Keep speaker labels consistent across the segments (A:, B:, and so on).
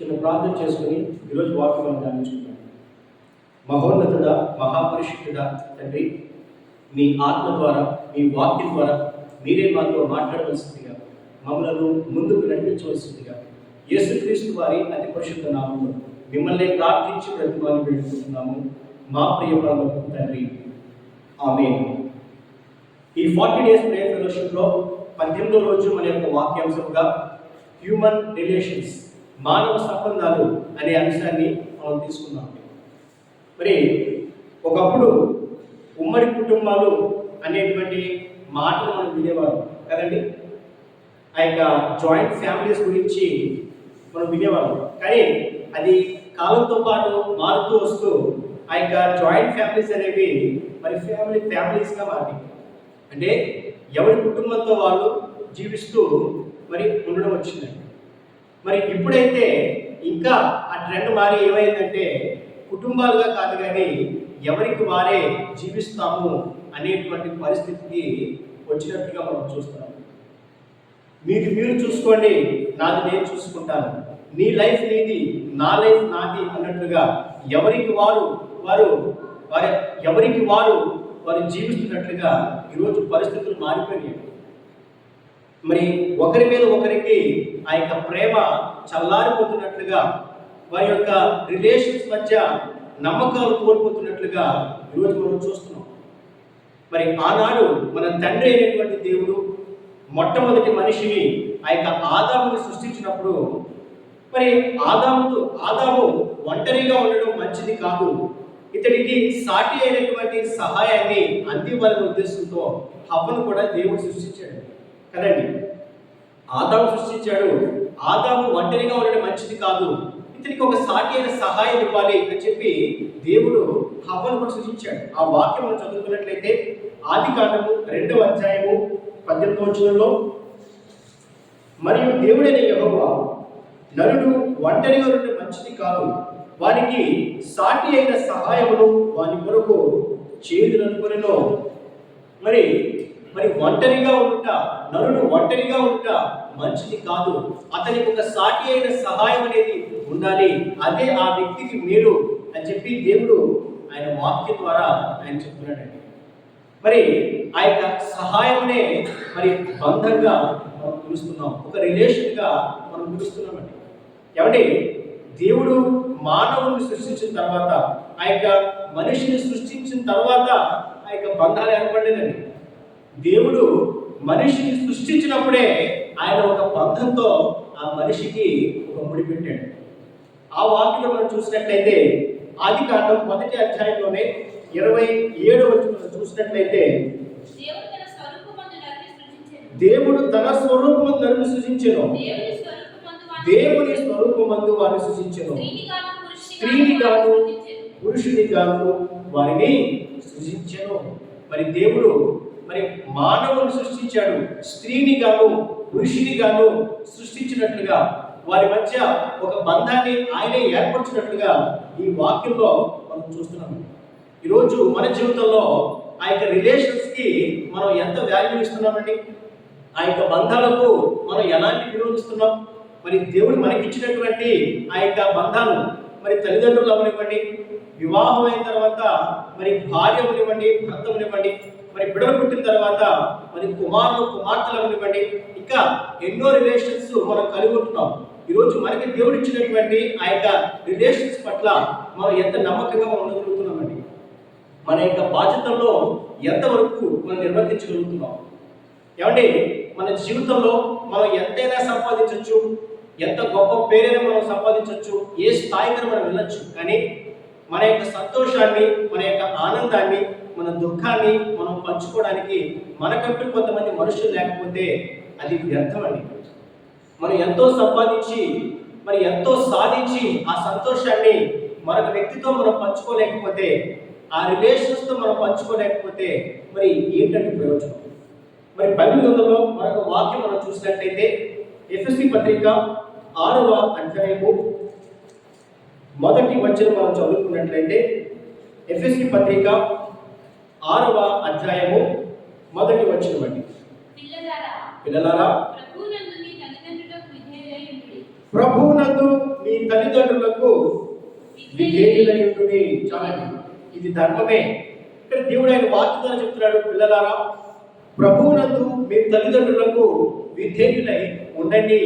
A: చిన్న ప్రార్థన చేసుకుని ఈరోజు వాక్యం మనం ధ్యానించుకుంటాం మహోన్నతుడ తండ్రి మీ ఆత్మ ద్వారా మీ వాక్యం ద్వారా మీరే మాతో మాట్లాడవలసిందిగా మమ్మలను ముందుకు నడిపించవలసిందిగా యేసుక్రీస్తు వారి అతి పరిశుద్ధ నామంలో మిమ్మల్ని ప్రార్థించి ప్రతిమాన్ని పెట్టుకుంటున్నాము మా ప్రియ పరమకు తండ్రి. ఆమె ఈ ఫార్టీ డేస్ ప్రేయర్ ఫెలోషిప్లో పద్దెనిమిదో రోజు మన యొక్క వాక్యాంశంగా హ్యూమన్ రిలేషన్స్ మానవ సంబంధాలు అనే అంశాన్ని మనం తీసుకున్నాం మరి ఒకప్పుడు ఉమ్మడి కుటుంబాలు అనేటువంటి మాటలు మనం వినేవారు కదండి? ఆ యొక్క జాయింట్ ఫ్యామిలీస్ గురించి మనం వినేవాళ్ళం. కానీ అది కాలంతో పాటు మారుతూ వస్తూ ఆ యొక్క జాయింట్ ఫ్యామిలీస్ అనేవి మరి ఫ్యామిలీ ఫ్యామిలీస్గా మారి అంటే ఎవరి కుటుంబంతో వాళ్ళు జీవిస్తూ మరి ఉండడం వచ్చిందండి. మరి ఇప్పుడైతే ఇంకా ఆ ట్రెండ్ మారి ఏమైందంటే కుటుంబాలుగా కాదు కానీ ఎవరికి వారే జీవిస్తాము అనేటువంటి పరిస్థితికి వచ్చినట్టుగా మనం చూస్తున్నాం. మీకు మీరు చూసుకోండి నాది నేను చూసుకుంటాను. నీ లైఫ్ నీది నా లైఫ్ నాది అన్నట్లుగా ఎవరికి వారు వారు వారి ఎవరికి వారు వారు జీవిస్తున్నట్లుగా ఈరోజు పరిస్థితులు మారిపోయినాయి. మరి ఒకరి మీద ఒకరికి ఆ యొక్క ప్రేమ చల్లారిపోతున్నట్లుగా వారి యొక్క రిలేషన్స్ మధ్య నమ్మకాలు కోల్పోతున్నట్లుగా ఈరోజు మనం చూస్తున్నాం. మరి ఆనాడు మన తండ్రి అయినటువంటి దేవుడు మొట్టమొదటి మనిషిని ఆ యొక్క ఆదాముని సృష్టించినప్పుడు మరి ఆదాముతో ఆదాము ఒంటరిగా ఉండడం మంచిది కాదు. ఇతనికి సాటి అయినటువంటి సహాయాన్ని అందివ్వాలనే ఉద్దేశంతో హవ్వను కూడా దేవుడు సృష్టించాడు. కదండి? ఆదాము సృష్టించాడు. ఆదాము ఒంటరిగా ఉండడం మంచిది కాదు. ఇతనికి ఒక సాటి అయిన సహాయం ఇవ్వాలి అని చెప్పి దేవుడు హవ్వను కూడా సృష్టించాడు. ఆ వాక్యం మనం చదువుకున్నట్లయితే ఆది కాండము రెండవ అధ్యాయము పద్దెనిమిది వచనంలో మరియు దేవుడైన యెహోవా నరుడు ఒంటరిగా ఉండడం మంచిది కాదు. వారికి సాటి అయిన సహాయమును వారి కొరకు చేదులనుకునేనో మరి మరి ఒంటరిగా ఉంట నరుడు ఒంటరిగా ఉంట మంచిది కాదు. అతనికి ఒక సాటి అయిన సహాయం అనేది ఉండాలి. అదే ఆ వ్యక్తికి మేలు అని చెప్పి దేవుడు ఆయన వాక్యం ద్వారా ఆయన చెప్తున్నాడండి. మరి ఆ యొక్క సహాయమునే మరి బంధంగా మనం పిలుస్తున్నాం. ఒక రిలేషన్గా మనం పిలుస్తున్నామండి. ఏమంటే దేవుడు మానవుని సృష్టించిన తర్వాత ఆ యొక్క మనిషిని సృష్టించిన తర్వాత ఆ యొక్క బంధాలు ఏర్పడలేదండి. దేవుడు మనిషిని సృష్టించినప్పుడే ఆయన ఒక బంధంతో ఆ మనిషికి ఒక ముడి పెట్టాడు. ఆ వాక్యం మనం చూసినట్లయితే ఆది కాండం మొదటి అధ్యాయంలోనే ఇరవై ఏడు వచ్చి మనం చూసినట్లయితే
B: దేవుడు తన
A: స్వరూపము నరుని సృజించెను
B: దేవుని స్వరూపమందు
A: వారిని సృజించెను
B: స్త్రీని గాను పురుషుని గాను
A: వారిని సృజించెను మరి దేవుడు మరి మానవుని సృష్టించాడు స్త్రీని గాను పురుషుని గాను సృష్టించినట్లుగా వారి మధ్య ఒక బంధాన్ని ఆయనే ఏర్పరచినట్లుగా ఈ వాక్యంలో మనం చూస్తున్నాం ఈరోజు మన జీవితంలో ఆ యొక్క రిలేషన్స్కి మనం ఎంత వాల్యూ ఇస్తున్నామండి? ఆ యొక్క బంధాలకు మనం ఎలాంటి విలువ మరి దేవుడు మనకిచ్చినటువంటి ఆ యొక్క బంధాలు మరి తల్లిదండ్రులు అవనివ్వండి వివాహం అయిన తర్వాత మరి భార్య అవనివ్వండి భర్త అవనివ్వండి మరి బిడలు పుట్టిన తర్వాత మరి కుమారులు కుమార్తెలు అవనివ్వండి ఇంకా ఎన్నో రిలేషన్స్ మనం కలిగి ఉంటున్నాం. ఈరోజు మనకి దేవుడు ఇచ్చినటువంటి ఆ యొక్క రిలేషన్స్ పట్ల మనం ఎంత నమ్మకంగా మనం ఉండగలుగుతున్నామండి? మన యొక్క బాధ్యతల్లో ఎంతవరకు మనం నిర్వర్తించగలుగుతున్నాం? ఏమండి? మన జీవితంలో మనం ఎంతైనా సంపాదించవచ్చు ఎంత గొప్ప పేరైనా మనం సంపాదించవచ్చు ఏ స్థాయికి మనం వెళ్ళొచ్చు. కానీ మన యొక్క సంతోషాన్ని మన యొక్క ఆనందాన్ని మన దుఃఖాన్ని మనం పంచుకోవడానికి మనకంటూ కొంతమంది మనుషులు లేకపోతే అది వ్యర్థం అండి. మనం ఎంతో సంపాదించి మరి ఎంతో సాధించి ఆ సంతోషాన్ని మరొక వ్యక్తితో మనం పంచుకోలేకపోతే ఆ రిలేషన్స్తో మనం పంచుకోలేకపోతే మరి ఏంటంటే ప్రయోజనం? మరి బైబిల్ గ్రంథంలో మరొక వాక్యం మనం చూసినట్లయితే ఎఫ్ఎస్సి పత్రిక ఆరవ అధ్యాయము మొదటి వచ్చిన మనం చదువుకున్నట్లయితే ఎఫ్ఎస్సి పత్రిక ఆరవ అధ్యాయము మొదటి వచ్చిన బట్టి
B: పిల్లలారా ప్రభువునందు మీ తల్లిదండ్రులకు విధేయులై ఉండుడి.
A: ప్రభువునందు మీ తల్లిదండ్రులకు విధేయులయుండుని చాలండి ఇది. ధర్మమే. ఇక్కడ దేవుడు ఆయన వాక్యం ద్వారా చెప్తున్నాడు పిల్లలారా ప్రభువునందు మీ తల్లిదండ్రులకు విధేయులై ఉండండి.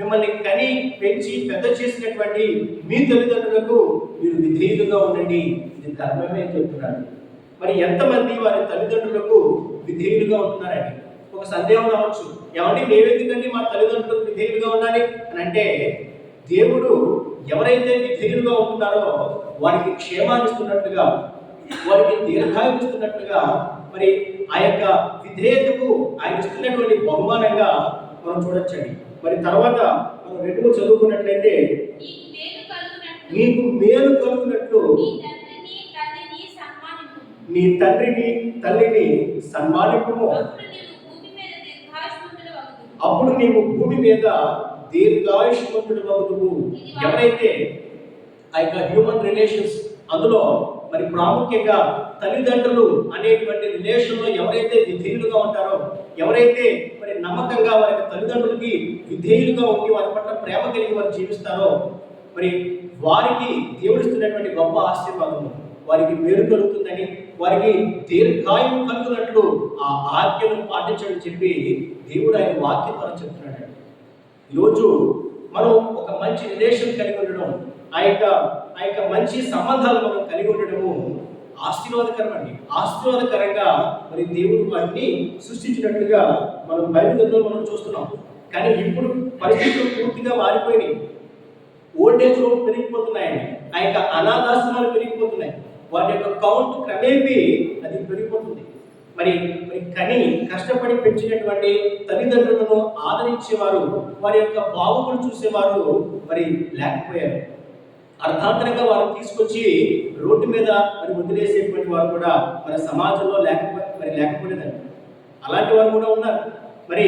A: మిమ్మల్ని కని పెంచి పెద్ద చేసినటువంటి మీ తల్లిదండ్రులకు మీరు విధేయులుగా ఉండండి. ఇది ధర్మమే చెప్తున్నాడు. మరి ఎంతమంది వారి తల్లిదండ్రులకు విధేయులుగా ఉంటున్నారండి? ఒక సందేహం రావచ్చు ఏమండి మేమెందుకండి మా తల్లిదండ్రులకు విధేయులుగా ఉండాలి అని అంటే దేవుడు ఎవరైతే విధేయులుగా ఉంటున్నారో వారికి క్షేమాన్ని ఇస్తున్నట్టుగా వారికి దీర్ఘాయువు ఇస్తున్నట్టుగా మరి ఆ యొక్క విధేయతకు ఆయన ఇస్తున్నటువంటి బహుమానంగా మనం చూడొచ్చండి. మరి తర్వాత మనం రెండు చదువుకున్నట్లయితే
B: నీకు మేలు కలుగునట్లు
A: నీకు మేలు కలుగునట్లు
B: నీ తండ్రిని తల్లిని సన్మానింపు
A: నీ తండ్రిని తల్లిని సన్మానింపుము.
B: అప్పుడు నీవు భూమి మీద దీర్ఘాయుష్మంతుడు
A: అవుతువు ఎవరైతే ఆ యొక్క హ్యూమన్ రిలేషన్స్ అందులో మరి ప్రాముఖ్యంగా తల్లిదండ్రులు అనేటువంటి రిలేషన్లో ఎవరైతే విధేయులుగా ఉంటారో ఎవరైతే మరి నమ్మకంగా వారి యొక్క తల్లిదండ్రులకి విధేయులుగా ఉండి వారి పట్ల ప్రేమ కలిగి వారు జీవిస్తారో మరి వారికి దేవుడిస్తున్నటువంటి గొప్ప ఆశీర్వాదము. వారికి మేలు కలుగుతుందని వారికి దీర్ఘాయం కలుగునట్లు ఆ ఆజ్ఞను పాటించడం చెప్పి దేవుడు ఆయన వాక్యం ద్వారా చెప్తున్నాడు ఈరోజు మనం ఒక మంచి రిలేషన్ కలిగి ఉండడం ఆ యొక్క ఆ యొక్క మంచి సంబంధాలు మనం కలిగి ఉండడము ఆశీర్వాదకరం అండి ఆశీర్వాదకరంగా మరి దేవుడు వాటిని సృష్టించినట్లుగా మనం బయలుదేరులో మనం చూస్తున్నాం. కానీ ఇప్పుడు పరిస్థితులు పూర్తిగా మారిపోయినాయి. ఓల్డేజ్ హోమ్ పెరిగిపోతున్నాయండి. ఆ యొక్క అనాథాశ్రమాలు పెరిగిపోతున్నాయి. వాటి యొక్క కౌంట్ క్రమేపీ అది పెరిగిపోతుంది. మరి మరి కని కష్టపడి పెంచినటువంటి తల్లిదండ్రులను ఆదరించేవారు వారి యొక్క బాగులు చూసేవారు మరి లేకపోయారు. అర్థాంతరంగా వారు తీసుకొచ్చి రోడ్డు మీద మరి వదిలేసేటువంటి వారు కూడా మన సమాజంలో లేకపో మరి లేకపోలేదండి. అలాంటి వారు కూడా ఉన్నారు. మరి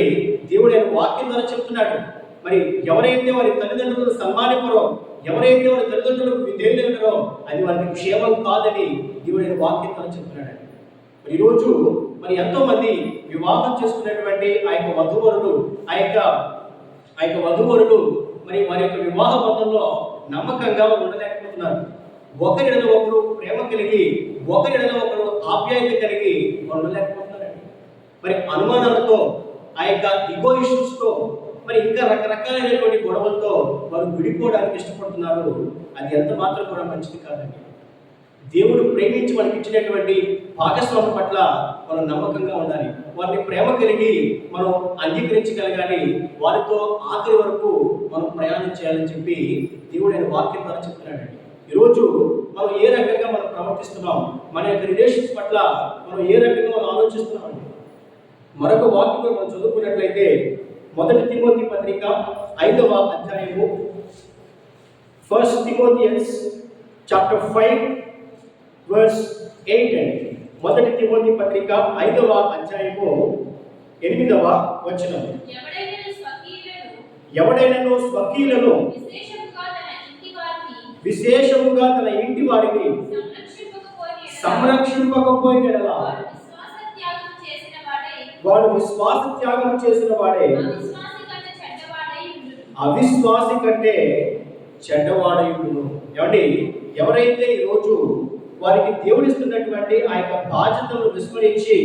A: దేవుడు ఆయన వాక్యం ద్వారా చెప్తున్నాడు. మరి ఎవరైతే వారి తల్లిదండ్రులను సన్మానింపరో ఎవరైతే వారి తల్లిదండ్రులకు విధేయులు ఉంటారో అది వారికి క్షేమం కాదని దేవుడైన ఆయన చెప్తున్నాడు. మరి ఈరోజు మరి ఎంతో మంది వివాహం చేసుకున్నటువంటి ఆ యొక్క వధువరులు ఆ యొక్క ఆ యొక్క వధువరులు మరి వారి యొక్క వివాహ బంధంలో నమ్మకంగా ఉండలేకపోతున్నారు. ఒకరిలో ఒకరు ప్రేమ కలిగి ఒకరిలో ఒకరు ఆప్యాయత కలిగి వారు ఉండలేకపోతున్నారండి. మరి అనుమానాలతో ఆ యొక్క ఇగో ఇష్యూస్తో మరి ఇంకా రకరకాలైనటువంటి గొడవలతో వారు విడిపోవడానికి ఇష్టపడుతున్నారు అది ఎంత మాత్రం కూడా మంచిది కాదండి. దేవుడు ప్రేమించి మనకి ఇచ్చినటువంటి భాగస్వామి పట్ల మనం నమ్మకంగా ఉండాలి. వారిని ప్రేమ కలిగి మనం అంగీకరించగలగాలి. వారితో ఆఖరి వరకు మనం ప్రయాణం చేయాలని చెప్పి దేవుడు ఆయన వాక్యం ద్వారా చెప్తున్నాడండి. ఈరోజు మనం ఏ రకంగా మనం ప్రవర్తిస్తున్నాం మన యొక్క రిలేషన్స్ పట్ల మనం ఏ రకంగా మనం ఆలోచిస్తున్నామండి? మరొక వాక్యం మనం చదువుకున్నట్లయితే మొదటి తిమోతి పత్రిక ఐదవ అధ్యాయము. First Timothians chapter five verse eight అండి మొదటి తిమోతి పత్రిక ఐదవ అధ్యాయము ఎనిమిదవ వచనం.
B: ఎవడైనా
A: ఎవడైనను స్వకీయులను
B: విశేషముగా తన ఇంటి వారిని
A: విశేషముగా తన ఇంటి వారిని
B: సంరక్షింపకపోయిన ఎడల
A: సంరక్షింపకపోయిన యెడల
B: వాడు. విశ్వాస త్యాగం చేసిన వాడై
A: వాడు విశ్వాస త్యాగం చేసిన వాడే
B: అవిశ్వాసి కంటే చెడ్డవాడై ఉండును.
A: అవిశ్వాసి కంటే చెడ్డవాడయుడును. ఏమండి? ఎవరైతే ఈరోజు వారికి దేవుడిస్తున్నటువంటి ఆ యొక్క బాధ్యతలను విస్మరించి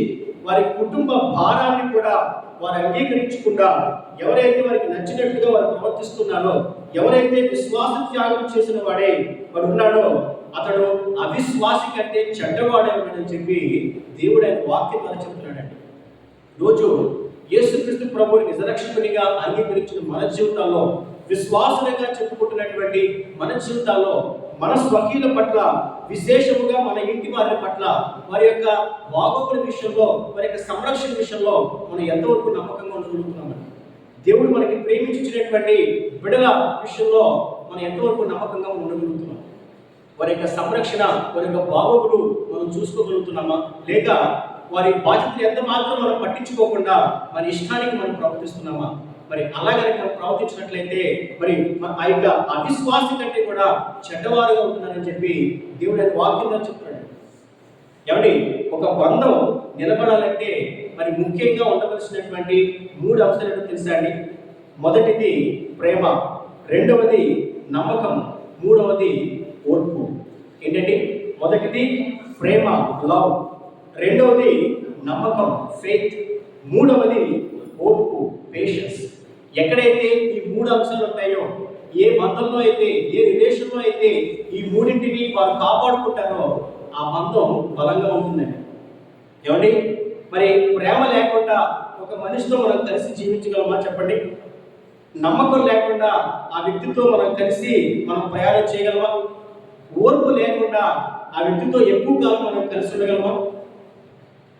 A: వారి కుటుంబ భారాన్ని కూడా వారు అంగీకరించకుండా ఎవరైతే వారికి నచ్చినట్టుగా వారు ప్రవర్తిస్తున్నారో ఎవరైతే విశ్వాస త్యాగం చేసిన వాడే వాడు ఉన్నాడో అతడు అవిశ్వాసి కంటే చెడ్డవాడే ఉన్నాడని చెప్పి దేవుడు ఆయన వాక్యం ద్వారా చెప్తున్నాడండి. రోజు యేసుక్రీస్తు ప్రభుని నిజరక్షకునిగా అంగీకరించిన మన జీవితాల్లో విశ్వాసులుగా చెప్పుకుంటున్నటువంటి మన జీవితాల్లో మన స్వకీయుల పట్ల విశేషముగా మన ఇంటి వారి పట్ల వారి యొక్క బాగోగుల విషయంలో వారి యొక్క సంరక్షణ విషయంలో మనం ఎంతవరకు నమ్మకంగా ఉండగలుగుతున్నామని దేవుడు మనకి ప్రేమించినటువంటి బిడల విషయంలో మనం ఎంతవరకు నమ్మకంగా ఉండగలుగుతున్నాం? వారి యొక్క సంరక్షణ వారి యొక్క బాగోగులు మనం చూసుకోగలుగుతున్నామా? లేక వారి బాధ్యతలు ఎంత మాత్రం మనం పట్టించుకోకుండా మన ఇష్టానికి మనం ప్రవర్తిస్తున్నామా? మరి అలాగని మనం ప్రవర్తించినట్లయితే మరి ఆ యొక్క అవిశ్వాస కంటే కూడా చెడ్డవారుగా ఉంటున్నారని చెప్పి దేవుడు ఆయన వాక్యంగా చెప్తాడు ఏమండి ఒక బంధం నిలబడాలంటే మరి ముఖ్యంగా ఉండవలసినటువంటి మూడు అంశాలు తెలుసా అండి? మొదటిది ప్రేమ రెండవది నమ్మకం మూడవది ఓర్పు. ఏంటంటే మొదటిది ప్రేమ లవ్ రెండవది నమ్మకం ఫెయిత్ మూడవది ఓర్పు పేషెన్స్ ఎక్కడైతే ఈ మూడు అంశాలు ఉంటాయో ఏ బంధంలో అయితే ఏ రిలేషన్లో అయితే ఈ మూడింటిని వారు కాపాడుకుంటారో ఆ బంధం బలంగా ఉంటుందండి. ఏమండి? మరి ప్రేమ లేకుండా ఒక మనిషితో మనం కలిసి జీవించగలమా చెప్పండి? నమ్మకం లేకుండా ఆ వ్యక్తితో మనం కలిసి మనం ప్రయాణం చేయగలమా? ఓర్పు లేకుండా ఆ వ్యక్తితో ఎక్కువ కాలం మనం కలిసి ఉండగలమా?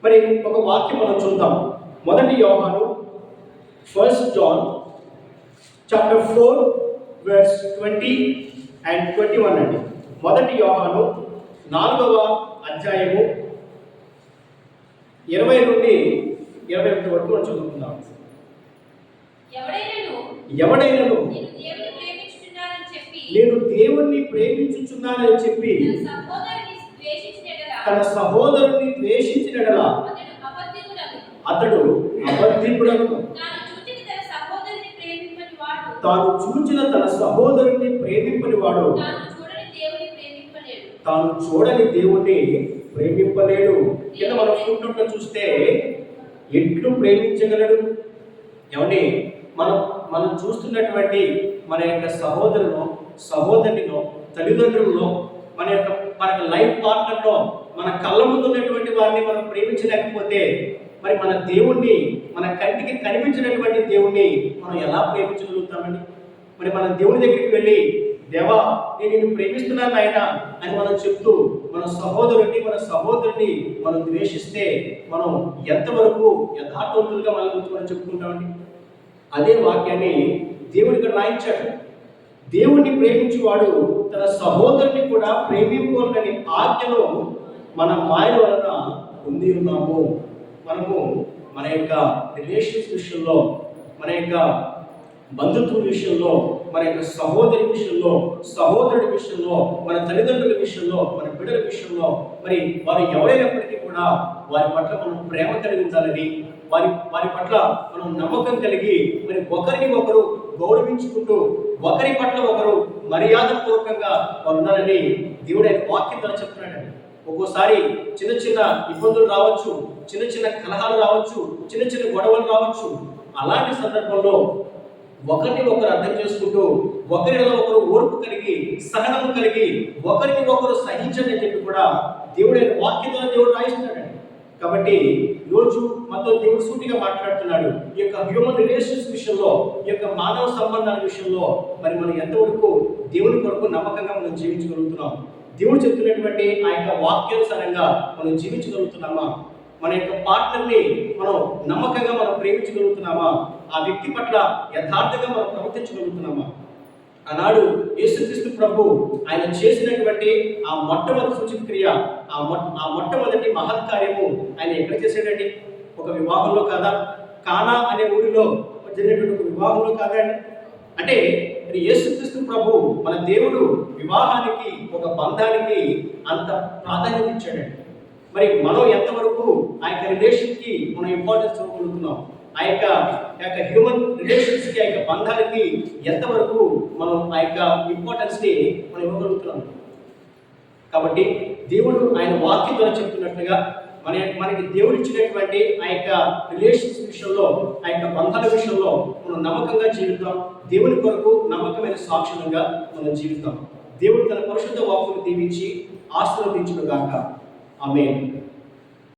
A: మరి ఒక వాక్యం మనం చూద్దాం. మొదటి యోహాను first John chapter four verse twenty and twenty one అండి. మొదటి యోహాను నాలుగవ అధ్యాయము ఇరవై నుండి ఇరవై ఒకటి వరకు మనం చదువుకుందాం.
B: ఎవడైనను? చెప్పి.
A: నేను దేవుణ్ణి ప్రేమించుచున్నానని చెప్పి.
B: తన సహోదరుని ద్వేషించినెడల
A: ద్వేషించినడలా
B: అతడు
A: అబద్ధికుడను
B: తాను చూచిన తన సహోదరుని ప్రేమింపని వాడు.
A: తాను
B: చూడని
A: దేవుణ్ణి ప్రేమింపలేడు. కింద మనం ఫుట్నోట్లో చూస్తే ఎట్లు ప్రేమించగలడు? ఏమండి? మనం మనం చూస్తున్నటువంటి మన యొక్క సహోదరును సహోదరినో తల్లిదండ్రులను మన యొక్క మన యొక్క లైఫ్ పార్ట్నర్లో మన కళ్ళ ముందు ఉన్నటువంటి వారిని మనం ప్రేమించలేకపోతే మరి మన దేవుణ్ణి మన కంటికి కనిపించినటువంటి దేవుణ్ణి మనం ఎలా ప్రేమించగలుగుతామండి? మరి మన దేవుని దగ్గరికి వెళ్ళి దేవా నేను నిన్ను ప్రేమిస్తున్నాను ఆయన అని మనం చెప్తూ మన సహోదరుడిని మన సహోదరుని మనం ద్వేషిస్తే మనం ఎంతవరకు యథార్థవంతులుగా మన గురించి మనం చెప్పుకుంటామండి? అదే వాక్యాన్ని దేవుడు ఇక్కడ రాయించాడు. దేవుణ్ణి ప్రేమించేవాడు తన సహోదరుని కూడా ప్రేమించుకోవాలని ఆజ్ఞను మన మాయ వలన పొంది ఉన్నాము. మనము మన యొక్క రిలేషన్స్ విషయంలో మన యొక్క బంధుత్వ విషయంలో మన యొక్క సహోదరి విషయంలో సహోదరుడి విషయంలో మన తల్లిదండ్రుల విషయంలో మన బిడ్డల విషయంలో మరి వారు ఎవరైనప్పటికీ కూడా వారి పట్ల మనం ప్రేమ కలిగి ఉండాలని వారి వారి పట్ల మనం నమ్మకం కలిగి మరి ఒకరిని ఒకరు గౌరవించుకుంటూ ఒకరి పట్ల ఒకరు మర్యాదపూర్వకంగా వారు ఉండాలని దేవుడు ఆయన వాక్యం ద్వారా చెప్తున్నాడండి. ఒక్కోసారి చిన్న చిన్న ఇబ్బందులు రావచ్చు చిన్న చిన్న కలహాలు రావచ్చు చిన్న చిన్న గొడవలు రావచ్చు. అలాంటి సందర్భంలో ఒకరిని ఒకరు అర్థం చేసుకుంటూ ఒకరిలో ఒకరు ఓర్పు కలిగి సహనము కలిగి ఒకరిని ఒకరు సహించండి అని చెప్పి కూడా దేవుడు ఆయన వాక్యం ద్వారా దేవుడు రాయిస్తున్నాడండి. కాబట్టి రోజు మనతో దేవుడు సూటిగా మాట్లాడుతున్నాడు. ఈ యొక్క హ్యూమన్ రిలేషన్స్ విషయంలో ఈ యొక్క మానవ సంబంధాల విషయంలో మరి మనం ఎంతవరకు దేవుని కొరకు నమ్మకంగా మనం జీవించగలుగుతున్నాం? దేవుడు చెప్తున్నటువంటి ఆ యొక్క వాక్యానుసారంగా మనం జీవించగలుగుతున్నామా? మన యొక్క పార్ట్నర్ని మనం నమ్మకంగా మనం ప్రేమించగలుగుతున్నామా? ఆ వ్యక్తి పట్ల యథార్థంగా మనం ప్రవర్తించగలుగుతున్నామా? ఆనాడు యేసుక్రీస్తు ప్రభు ఆయన చేసినటువంటి ఆ మొట్టమొదటి సూచన క్రియ ఆ ఆ మొట్టమొదటి మహత్కార్యము ఆయన ఎక్కడ చేశాడండి? ఒక వివాహంలో కాదా? కానా అనే ఊరిలో జరిగినటువంటి ఒక వివాహంలో కాదండి అంటే యేసుక్రీస్తు ప్రభు మన దేవుడు వివాహానికి ఒక బంధానికి అంత ప్రాధాన్యత ఇచ్చాడండి. మరి మనం ఎంతవరకు ఆ యొక్క రిలేషన్కి మనం ఇంపార్టెన్స్ ఇవ్వగలుగుతున్నాం? ఆ యొక్క ఆ యొక్క హ్యూమన్ రిలేషన్స్కి ఆ యొక్క బంధానికి ఎంతవరకు మనం ఆ యొక్క ఇంపార్టెన్స్ని మనం ఇవ్వగలుగుతున్నాం? కాబట్టి దేవుడు ఆయన వాక్యం ద్వారా చెప్తున్నట్లుగా మన మనకి దేవుడు ఇచ్చినటువంటి ఆ యొక్క రిలేషన్స్ విషయంలో ఆ యొక్క బంధాల విషయంలో మనం నమ్మకంగా జీవిద్దాం. దేవుని కొరకు నమ్మకమైన సాక్షులుగా మనం జీవిద్దాం. దేవుడు తన పరిశుద్ధ వాక్కును దీవించి ఆశీర్వదించును గాక ఆమె